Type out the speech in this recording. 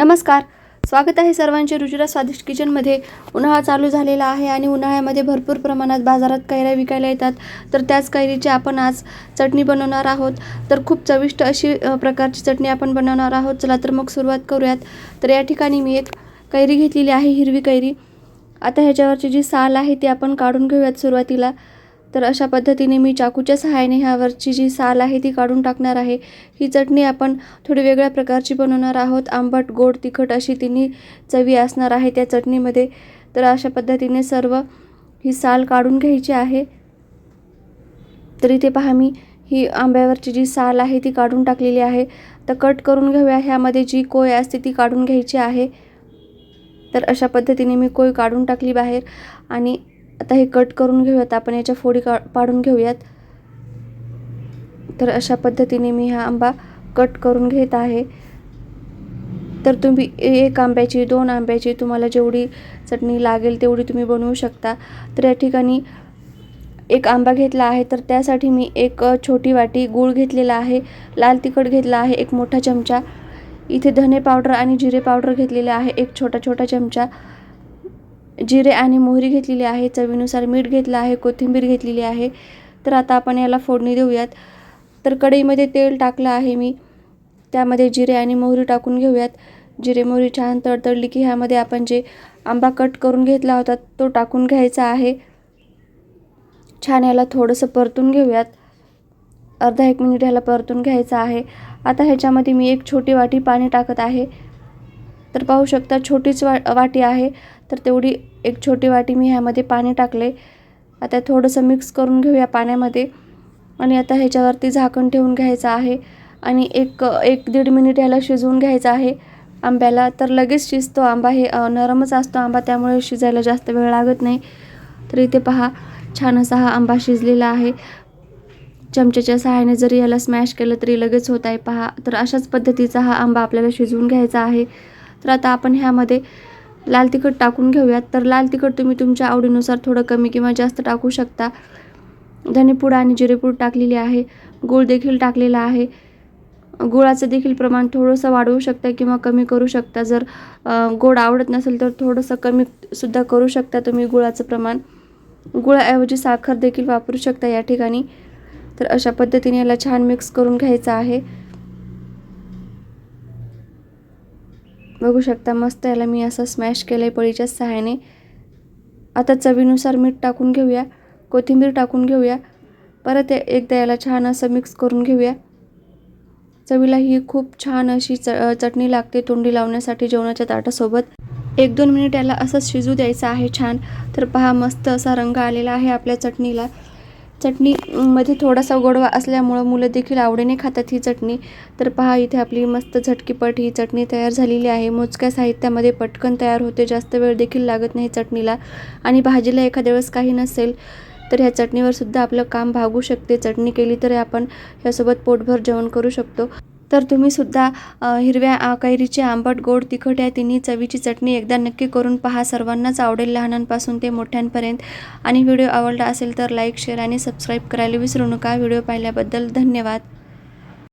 नमस्कार. स्वागत आहे सर्वांचे रुचिरा स्वादिष्ट किचनमध्ये. उन्हाळा चालू झालेला आहे आणि उन्हाळ्यामध्ये भरपूर प्रमाणात बाजारात कैऱ्या विकायला येतात. तर त्याच कैरीची आपण आज चटणी बनवणार आहोत. तर खूप चविष्ट अशी प्रकारची चटणी आपण बनवणार आहोत. चला तर मग सुरुवात करूयात. तर या ठिकाणी मी एक कैरी घेतलेली आहे हिरवी कैरी. आता ह्याच्यावरची जी साल आहे ती आपण काढून घेऊयात सुरुवातीला. तर अशा पद्धतीने मी चाकूच्या सहाय्याने ह्यावरची जी साल आहे ती काढून टाकणार आहे. ही चटणी आपण थोडी वेगळ्या प्रकारची बनवणार आहोत. आंबट गोड तिखट अशी तिन्ही चवी असणार आहे त्या चटणीमध्ये. तर अशा पद्धतीने सर्व ही साल काढून घ्यायची आहे. तर इथे पहा मी ही आंब्यावरची जी साल आहे ती काढून टाकलेली आहे. तर कट करून घेऊया. ह्यामध्ये जी कोय असते ती काढून घ्यायची आहे. तर अशा पद्धतीने मी कोय काढून टाकली बाहेर. आणि आता हे कट करून घेऊयात आपण याच्या फोडी का पाडून घेऊयात. तर अशा पद्धतीने मी हा आंबा कट करून घेत आहे. तर तुम्ही एक आंब्याची दोन आंब्याची तुम्हाला जेवढी चटणी लागेल तेवढी तुम्ही बनवू शकता. तर या ठिकाणी एक आंबा घेतला आहे तर त्यासाठी मी एक छोटी वाटी गूळ घेतलेला आहे लाल तिखट घेतला आहे एक मोठा चमचा. इथे धने पावडर आणि जिरे पावडर घेतलेले आहे एक छोटा छोटा चमचा. जिरे आणि मोहरी घेतलेली आहे चवीनुसार मीठ घेतलं आहे कोथिंबीर घेतलेली आहे. तर आता आपण याला फोडणी देऊयात. तर कढईमध्ये तेल टाकलं आहे मी. त्यामध्ये जिरे आणि मोहरी टाकून घेऊयात. जिरे मोहरी छान तडतडली की ह्यामध्ये आपण जे आंबा कट करून घेतला होता तो टाकून घ्यायचा आहे. छान याला थोडंसं परतून घेऊयात. अर्धा एक मिनिट ह्याला परतून घ्यायचं आहे. आता ह्याच्यामध्ये मी एक छोटी वाटी पाणी टाकत आहे. तर पाहू शकता छोटीच वा वाटी आहे. तर तेवढी एक छोटी वाटी मी ह्यामध्ये पाणी टाकले. आता थोडंसं मिक्स करून घेऊया पाण्यामध्ये. आणि आता ह्याच्यावरती झाकण ठेवून घ्यायचं आहे. आणि एक एक दीड मिनिट याला शिजवून घ्यायचं आहे. आंब्याला तर लगेच शिजतो आंबा. हे नरमच असतो आंबा त्यामुळे शिजायला जास्त वेळ लागत नाही. तर इथे पहा छान असा हा आंबा शिजलेला आहे. चमच्याच्या सहाय्याने जरी याला स्मॅश केलं तरी लगेच होत आहे पहा. तर अशाच पद्धतीचा हा आंबा आपल्याला शिजवून घ्यायचा आहे. तर आता आपण ह्यामध्ये लाल तिखट टाकून घेऊयात. तर लाल तिखट तुम्ही तुमच्या आवडीनुसार थोडं कमी किंवा जास्त टाकू शकता. धनेपूड आणि जिरेपूड टाकलेली आहे. गूळ देखील टाकलेला आहे. गुळाचं देखील प्रमाण थोडंसं वाढवू शकता किंवा कमी करू शकता. जर गोड आवडत नसेल तर थोडंसं कमी सुद्धा करू शकता तुम्ही गुळाचं प्रमाण. गुळाऐवजी साखर देखील वापरू शकता या ठिकाणी. तर अशा पद्धतीने याला छान मिक्स करून घ्यायचं आहे. बघू शकता मस्त याला मी असं स्मॅश केलं आहे पळीच्या सहाय्याने. आता चवीनुसार मीठ टाकून घेऊया कोथिंबीर टाकून घेऊया परत एकदा याला छान असं मिक्स करून घेऊया. चवीला ही खूप छान अशी च चटणी लागते तोंडी लावण्यासाठी जेवणाच्या ताटासोबत. एक दोन मिनिट याला असं शिजू द्यायचं आहे छान. तर पहा मस्त असा रंग आलेला आहे आपल्या चटणीला. चटणी मध्ये थोडासा गोडवा असल्यामुळं मुलं देखील आवडीने खातात ही चटणी. तर पहा इथे आपली मस्त झटकीपट ही चटणी तयार झालेली आहे. मोजक्या साहित्यामध्ये पटकन तयार होते. जास्त वेळ देखील लागत नाही चटणीला. आणि भाजीला एखाद्या वेळेस काही नसेल तर ह्या चटणीवर सुद्धा आपलं काम भागू शकते. चटणी केली तर आपण ह्यासोबत पोटभर जेवण करू शकतो. तर तुम्ही सुद्धा हिरव्या कैरीची आंबट गोड तिखट या तिन्ही चवीची चटणी एकदा नक्की करून पहा. सर्वांनाच आवडेल लहानांपासून ते मोठ्यांपर्यंत. आणि व्हिडिओ आवडला असेल तर लाईक शेअर आणि सबस्क्राईब करायला विसरू नका. व्हिडिओ पाहिल्याबद्दल धन्यवाद.